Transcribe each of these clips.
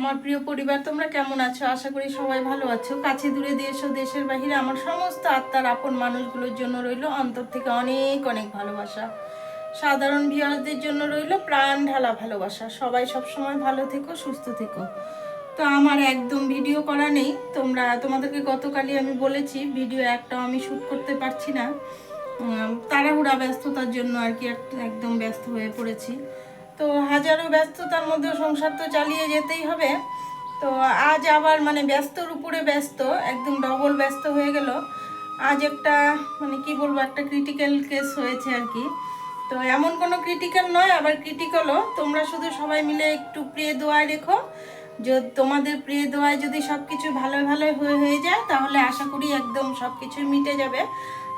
আমার প্রিয় পরিবার, তোমরা কেমন আছো? আশা করি সবাই ভালো আছো। কাছে দূরে দেশ ও দেশের বাহিরে আমার সমস্ত আত্মার আপন মানুষগুলোর জন্য রইল অন্তর থেকে অনেক অনেক ভালোবাসা। সাধারণ ভিউয়ারদের জন্য রইল প্রাণ ঢালা ভালোবাসা। সবাই সব সময় ভালো থেকো, সুস্থ থেকো। তো আমার একদম ভিডিও করা নেই। তোমরা, তোমাদেরকে গতকালই আমি বলেছি, ভিডিও একটাও আমি শ্যুট করতে পারছি না। তাড়াহুড়া, ব্যস্ততার জন্য আর কি এক- একদম ব্যস্ত হয়ে পড়েছি। তো হাজারো ব্যস্ততার মধ্যে সংসার তো চালিয়ে যেতেই হবে। তো আজ আবার মানে ব্যস্তর উপরে ব্যস্ত, একদম ডবল ব্যস্ত হয়ে গেল। আজ একটা মানে কি বলব, একটা ক্রিটিক্যাল কেস হয়েছে আর কি। তো এমন কোনো ক্রিটিক্যাল নয়, আবার ক্রিটিক্যালও তোমরা শুধু সবাই মিলে একটু প্রিয় দোয়ায় রেখো। যে তোমাদের প্রিয় দোয়ায় যদি সব কিছু ভালো ভালো হয়ে হয়ে যায়, তাহলে আশা করি একদম সব কিছুই মিটে যাবে।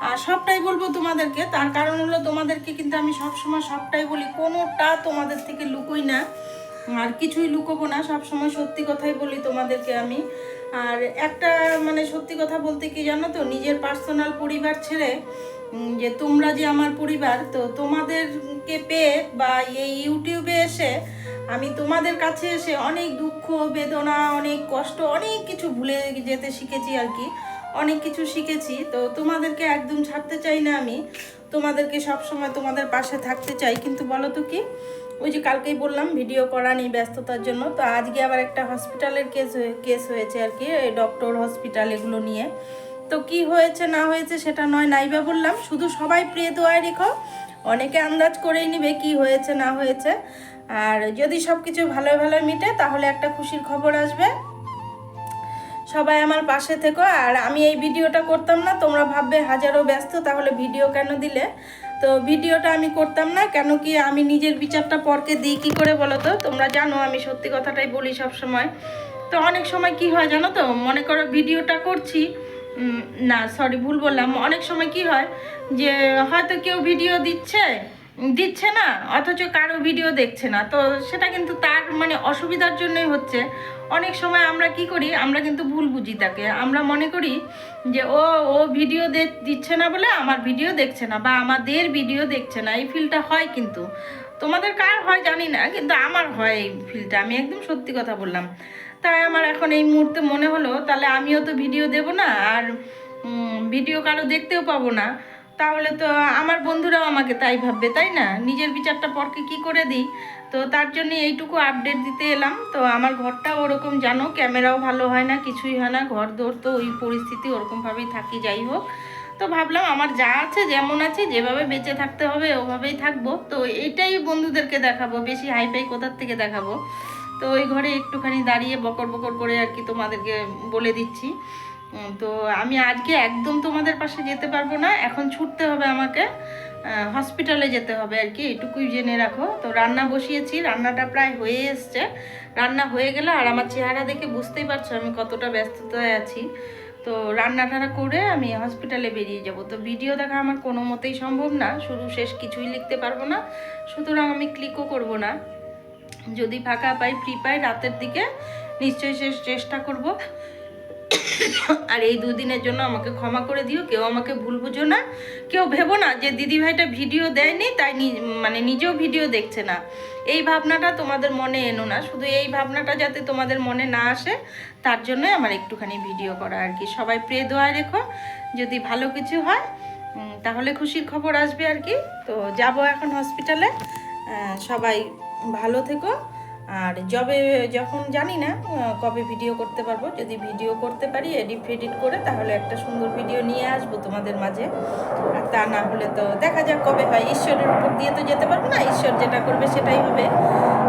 আর সবটাই বলব তোমাদেরকে। তার কারণ হলো তোমাদেরকে কিন্তু আমি সবসময় সবটাই বলি, কোনোটা তোমাদের থেকে লুকোই না। আর কিছুই লুকোবো না, সবসময় সত্যি কথাই বলি তোমাদেরকে আমি। আর একটা মানে সত্যি কথা বলতে কি জানো তো, নিজের পার্সোনাল পরিবার ছেড়ে যে তোমরা যে আমার পরিবার, তো তোমাদেরকে পেয়ে বা এই ইউটিউবে এসে আমি তোমাদের কাছে এসে অনেক দুঃখ, বেদনা, অনেক কষ্ট, অনেক কিছু ভুলে যেতে শিখেছি আর কি। অনেক কিছু শিখেছি। তো তোমাদেরকে একদম ছাড়তে চাই না আমি। তোমাদেরকে সব সময় তোমাদের পাশে থাকতে চাই। কিন্তু বলো তো কি? ওই যে কালকেই বললাম ভিডিও করা নেই ব্যস্ততার জন্য। তো আজকে আবার একটা হসপিটালের কেস কেস হয়েছে আর কি ডক্টর হসপিটাল এগুলো নিয়ে। তো কি হয়েছে, না হয়েছে সেটা নয়, নাইবা বললাম, শুধু সবাই প্রিয় দোয়ায় রেখো। অনেকে আন্দাজ করেই নিবে কি হয়েছে, না হয়েছে। আর যদি সব কিছু ভালো ভালো মিটে, তাহলে একটা খুশির খবর আসবে। সবাই আমার পাশে থেকো, আর আমি এই ভিডিওটা করতাম না, তোমরা ভাববে হাজারো ব্যস্ত, তাহলে ভিডিও কেন দিলে? তো ভিডিওটা আমি করতাম না, কেন কি আমি নিজের বিচারটা পরকে দিই, কী করে বলো তো তোমরা জানো আমি সত্যি কথাটাই বলি সব সময় তো অনেক সময় কি হয় জানো তো, মনে করো ভিডিওটা করছি না সরি ভুল বললাম, অনেক সময় কি হয় যে হয়তো কেউ ভিডিও দিচ্ছে দিচ্ছে না, অথচ কারও ভিডিও দেখছে না। তো সেটা কিন্তু তার মানে অসুবিধার জন্যই হচ্ছে। অনেক সময় আমরা কি করি, আমরা কিন্তু ভুল বুঝি তাকে। আমরা মনে করি যে, ও ও ভিডিও দিচ্ছে না বলে আমার ভিডিও দেখছে না বা আমাদের ভিডিও দেখছে না। এই ফিলটা হয় কিন্তু। তোমাদের কার হয় জানি না, কিন্তু আমার হয় এই ফিলটা আমি একদম সত্যি কথা বললাম। তাই আমার এখন এই মুহূর্তে মনে হলো, তাহলে আমিও তো ভিডিও দেব না, আর ভিডিও কারও দেখতেও পাবো না। তাহলে তো আমার বন্ধুরাও আমাকে তাই ভাববে, তাই না? নিজের বিচারটা পরকে কি করে দিই? তো তার জন্য এইটুকু আপডেট দিতে এলাম। তো আমার ঘরটা ওরকম জানো, ক্যামেরাও ভালো হয় না, কিছুই হয় না। ঘর দৌড় তো ওই পরিস্থিতি ওরকমভাবেই থাকি, যাই হোক। তো ভাবলাম আমার যা আছে, যেমন আছে, যেভাবে বেঁচে থাকতে হবে, ওভাবেই থাকব। তো এটাই বন্ধুদেরকে দেখাবো, বেশি হাইফাই কোথার থেকে দেখাবো? তো ওই ঘরে একটুখানি দাঁড়িয়ে বকর বকর করে আর কি তোমাদেরকে বলে দিচ্ছি। তো আমি আজকে একদম তোমাদের পাশে যেতে পারব না। এখন ছুটতে হবে আমাকে। হসপিটালে যেতে হবে আর কি, এটুকুই জেনে রাখো। তো রান্না বসিয়েছি, রান্নাটা প্রায় হয়ে এসছে। রান্না হয়ে গেলে আর আমার চেহারা দেখে বুঝতেই পারছ আমি কতটা ব্যস্ততায় আছি। তো রান্না টান্না করে আমি হসপিটালে বেরিয়ে যাব। তো ভিডিও দেখা আমার কোনো মতেই সম্ভব না। শুরু শেষ কিছুই লিখতে পারব না। সুতরাং আমি ক্লিকও করব না। যদি ফাঁকা পাই ফ্রি পাই, রাতের দিকে নিশ্চয়ই শেষ চেষ্টা করব। আর এই দুদিনের জন্য আমাকে ক্ষমা করে দিও, কেউ আমাকে ভুল বুঝো না, কেউ ভেবো না যে দিদি ভাইটা ভিডিও দেয়নি, তাই মানে নিজেও ভিডিও দেখছে না। এই ভাবনাটা তোমাদের মনে এনো না, শুধু এই ভাবনাটা যাতে তোমাদের মনে না আসে, তার জন্যই আমার একটুখানি ভিডিও করা আর কি। সবাই প্রে দোয়ায় রেখো, যদি ভালো কিছু হয় তাহলে খুশির খবর আসবে আর কি। তো যাব এখন হসপিটালে সবাই ভালো থেকো। আর জবে যখন জানি না কবে ভিডিও করতে পারব, যদি ভিডিও করতে পারি এডিট ফেডিট করে, তাহলে একটা সুন্দর ভিডিও নিয়ে আসব তোমাদের মাঝে। আর তা না হলে তো দেখা যাক কবে হয়। ঈশ্বরের উপর দিয়ে তো যেতে পারব না, ঈশ্বর যেটা করবে সেটাই হবে।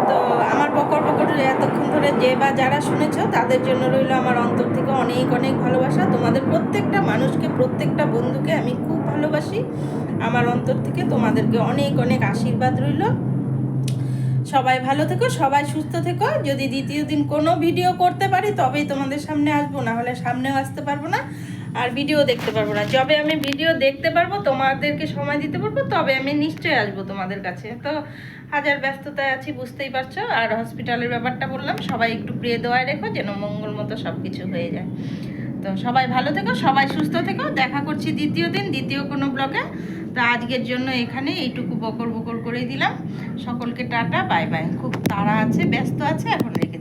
তো আমার বকর বকর এতক্ষণ ধরে যে বা যারা শুনেছ, তাদের জন্য রইল আমার অন্তর থেকে অনেক অনেক ভালোবাসা। তোমাদের প্রত্যেকটা মানুষকে, প্রত্যেকটা বন্ধুকে আমি খুব ভালোবাসি। আমার অন্তর থেকে তোমাদেরকে অনেক অনেক আশীর্বাদ রইল। সবাই ভালো থেকো, সবাই সুস্থ থেকো। যদি দ্বিতীয় দিন কোনো ভিডিও করতে পারি, তবেই তোমাদের সামনে আসব, না হলে সামনেও আসতে পারব না, আর ভিডিও দেখতে পারব না। যবে আমি ভিডিও দেখতে পারব, তোমাদেরকে সময় দিতে পারব, তবে আমি নিশ্চয়ই আসব তোমাদের কাছে। তো হাজার ব্যস্ততায় আছি, বুঝতেই পারছ। আর হসপিটালের ব্যাপারটা বললাম, সবাই একটু প্রিয় দোয়ায় রেখো, যেন মঙ্গল মতো সব কিছু হয়ে যায়। তো সবাই ভালো থেকো, সবাই সুস্থ থেকো। দেখা করছি দ্বিতীয় দিন, দ্বিতীয় কোনো ব্লগে তো আজকের জন্য এখানে এইটুকু বকর বকর করে দিলাম। সকলকে টাটা, বাই বাই। খুব তাড়া আছে, ব্যস্ত আছে, এখন রেখে